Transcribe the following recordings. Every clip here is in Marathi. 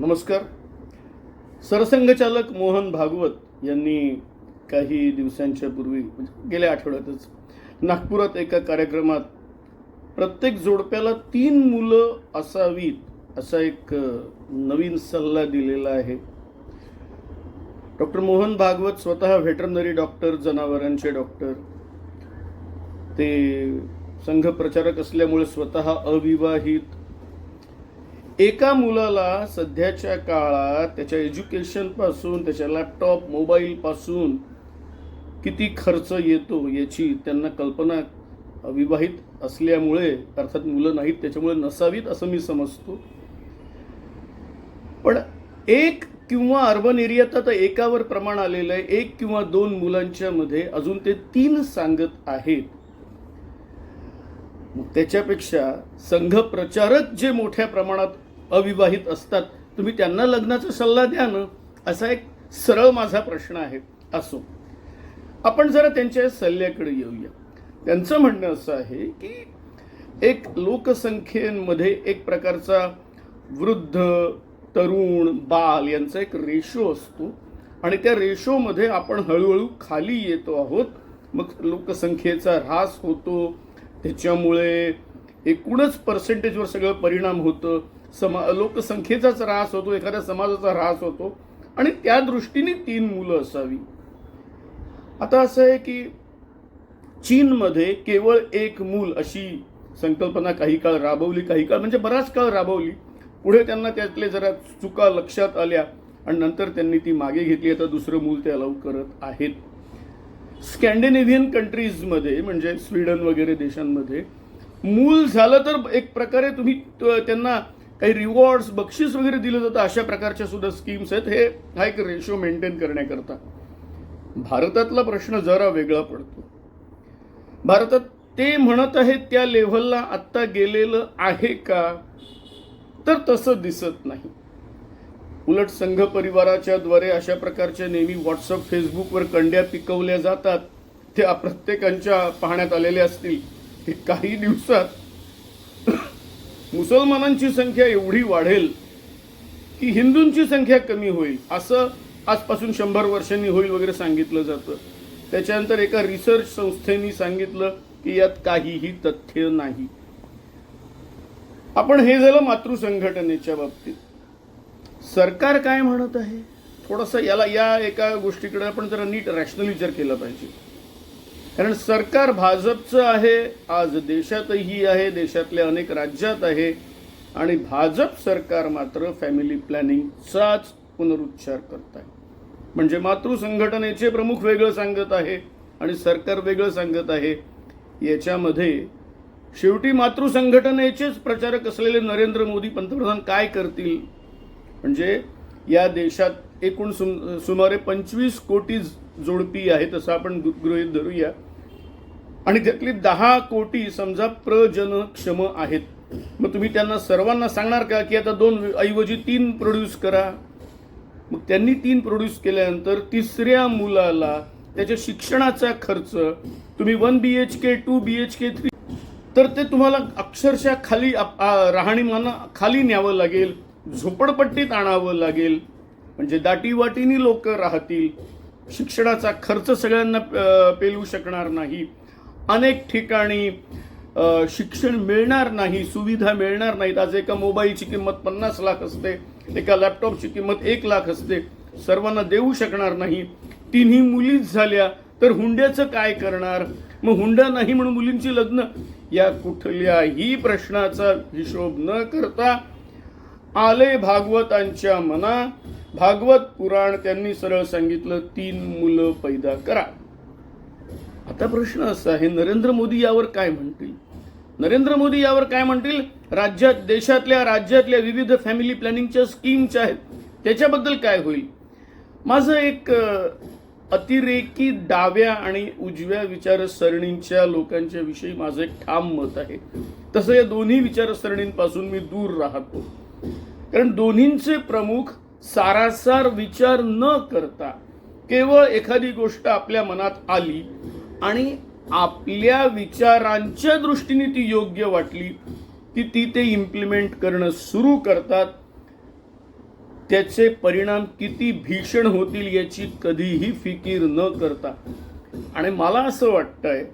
नमस्कार. सरसंघचालक मोहन भागवत यांनी काही दिवसांच्या पूर्वी म्हणजे गेल्या आठवड्यातच नागपुरात एका कार्यक्रमात प्रत्येक जोडप्याला तीन मुलं असावीत असा एक नवीन सल्ला दिलेला आहे. डॉक्टर मोहन भागवत स्वतः व्हेटरनरी डॉक्टर जनावरांचे डॉक्टर. ते संघ प्रचारक असल्यामुळे स्वतः अविवाहित एका मुलाला सध्याच्या काळात त्याच्या एज्युकेशनपासून त्याच्या लॅपटॉप मोबाईलपासून किती खर्च येतो याची त्यांना कल्पना विवाहित असल्यामुळे अर्थात मुलं नाहीत त्याच्यामुळे नसावीत असं मी समजतो. पण एक किंवा अर्बन एरियात आता एकावर प्रमाण आलेलं आहे. एक किंवा दोन मुलांच्या मध्ये अजून ते तीन सांगत आहेत. मग त्याच्यापेक्षा संघ प्रचारक जे मोठ्या प्रमाणात अविवाहित असतात. तुम्ही त्यांना लग्नाचा सल्ला द्या ना असा एक सरळ माझा प्रश्न आहे. असो. आपण जरा त्यांच्या सल्ल्याकडे येऊया. त्यांचं म्हणणं असं आहे की एक लोकसंख्येमध्ये एक प्रकारचा वृद्ध तरुण बाल यांचा एक रेशो असतो. आणि त्या रेशोमध्ये आपण हळूहळू खाली येतो आहोत. मग लोकसंख्येचा ऱ्हास होतो. त्याच्यामुळे एकूणच पर्सेंटेजवर सगळं परिणाम होतं. समा लोकसंख्येचाच ऱ्हास होतो एखाद्या समाजाचा ऱ्हास होतो. आणि त्या दृष्टीने तीन मुलं असावी. आता असं आहे की चीनमध्ये केवळ एक मूल अशी संकल्पना काही काळ राबवली काही काळ म्हणजे बराच काळ राबवली. पुढे त्यांना त्यातले जरा चुका लक्षात आल्या आणि नंतर त्यांनी ती मागे घेतली. आता दुसरं मूल ते अलाव करत आहेत. स्कॅन्डिनेव्हियन कंट्रीजमध्ये म्हणजे स्वीडन वगैरे देशांमध्ये मूल झालं तर एक प्रकारे तुम्ही त्यांना काही रिवॉर्ड्स बक्षीस वगैरे दिलं जातं अशा प्रकारच्या सुद्धा स्कीम्स आहेत. हे हा एक रेशो मेंटेन करण्याकरता. भारतातला प्रश्न जरा वेगळा पडतो. भारतात ते म्हणत आहेत त्या लेव्हलला आत्ता गेलेलं आहे का? तर तसं दिसत नाही. उलट संघ परिवाराच्या द्वारे अशा प्रकारच्या नेहमी व्हॉट्सअप फेसबुकवर कंड्या पिकवल्या जातात. त्या प्रत्येकांच्या पाहण्यात आलेल्या असतील. की काही दिवसात मुसलमानांची संख्या एवढी वाढेल की हिंदूंची संख्या कमी होईल असं आजपासून शंभर वर्षांनी होईल वगैरे सांगितलं जातं. त्याच्यानंतर एका रिसर्च संस्थेनी सांगितलं की यात काहीही तथ्य नाही. आपण हे झालं मातृसंघटनेच्या बाबतीत. सरकार काय म्हणत आहे? थोडंसं याला या एका गोष्टीकडे आपण जरा नीट रॅशनल विचार केला पाहिजे. कारण सरकार भाजपचं आहे आज देशातही आहे देशातल्या अनेक राज्यात आहे. आणि भाजप सरकार मात्र फॅमिली प्लॅनिंगचाच पुनरुच्चार करत आहे म्हणजे मातृसंघटनेचे प्रमुख वेगळं सांगत आहे आणि सरकार वेगळं सांगत आहे. याच्यामध्ये शेवटी मातृसंघटनेचेच प्रचारक असलेले नरेंद्र मोदी पंतप्रधान काय करतील? म्हणजे या देशात एकूण सुम सुमारे पंचवीस कोटी जोडपी आहेत असं आपण गृ- गृहीत धरूया. आणि त्यातली दहा कोटी समजा प्रजनक्षम आहेत. मग तुम्ही त्यांना सर्वांना सांगणार का की आता दोन ऐवजी तीन प्रोड्यूस करा? मग त्यांनी तीन प्रोड्यूस केल्यानंतर तिसऱ्या मुलाला त्याच्या शिक्षणाचा खर्च तुम्ही one B H K two B H K three तर ते तुम्हाला अक्षरशः खाली राहणीमानं खाली न्यावं लागेल झोपडपट्टीत आणावं लागेल. म्हणजे दाटीवाटीनी लोक राहतील. शिक्षणाचा खर्च सगळ्यांना पेलवू पेलू शकणार नाही. अनेक ठिकाणी शिक्षण मिळणार नाही सुविधा मिळणार नाहीत. आज एका मोबाईलची किंमत पन्नास लाख असते एका लॅपटॉपची किंमत एक लाख असते. सर्वांना देऊ शकणार नाही. तिन्ही मुलीच झाल्या तर हुंड्याचं काय करणार? मग हुंडा नाही म्हणून मुलींची लग्न? या कुठल्याही प्रश्नाचा हिशोब न करता आले भागवतांच्या मना भागवत पुराण त्यांनी सरळ सांगितलं तीन मुलं पैदा करा. आता प्रश्न असा आहे नरेंद्र मोदी यावर काय म्हणतील? नरेंद्र मोदी यावर काय म्हणतील? राज्यात देशातल्या राज्यातल्या विविध फॅमिली प्लॅनिंगच्या स्कीमच्या आहेत त्याच्याबद्दल काय होईल? माझं एक अतिरेकी डाव्या आणि उजव्या विचारसरणींच्या लोकांच्या विषयी माझं एक ठाम मत आहे. तसं या दोन्ही विचारसरणींपासून मी दूर राहतो. कारण दोन्हींचे प्रमुख सारासार विचार न करता केवळ एखादी गोष्ट आपल्या मनात आली आणि आपल्या विचारांच्या दृष्टीने ती योग्य वाटली की ती ते इम्प्लिमेंट करणं सुरू करतात त्याचे परिणाम किती भीषण होतील याची कधीही फिकीर न करता. आणि मला असं वाटतंय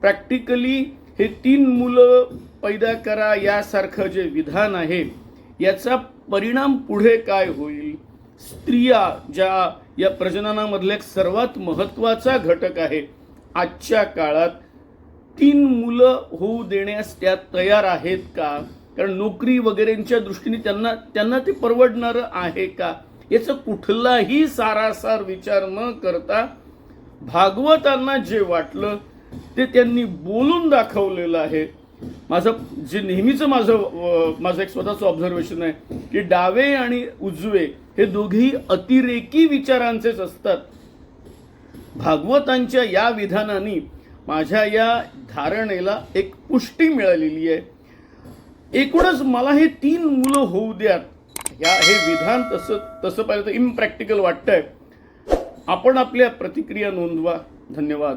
प्रॅक्टिकली हे तीन मुलं पैदा करा यासारखं जे विधान आहे याचा परिणाम पुढे काय होईल? स्त्रिया ज्या या प्रजननामधला एक सर्वात महत्त्वाचा घटक आहे आजच्या काळात तीन मुलं होऊ देण्यास त्या तयार आहेत का? कारण नोकरी वगैरेंच्या दृष्टीने त्यांना त्यांना ते परवडणारं आहे का? याचं कुठलाही सारासार विचार न करता भागवतांना जे वाटलं ते त्यांनी बोलून दाखवलेलं आहे. माझं जे नेहमीचं माझं माझं एक स्वतःचं ऑब्झर्वेशन आहे की डावे आणि उजवे हे दोघेही अतिरेकी विचारांचेच असतात. भागवतांच्या या विधानाने माझ्या या धारणेला एक पुष्टी मिळालेली आहे. एकूणच मला हे तीन मुलं होऊ द्यात. या हे विधान तसं तसं पाहिलं तर इम्प्रॅक्टिकल वाटतंय. आपण आपल्या प्रतिक्रिया नोंदवा. धन्यवाद.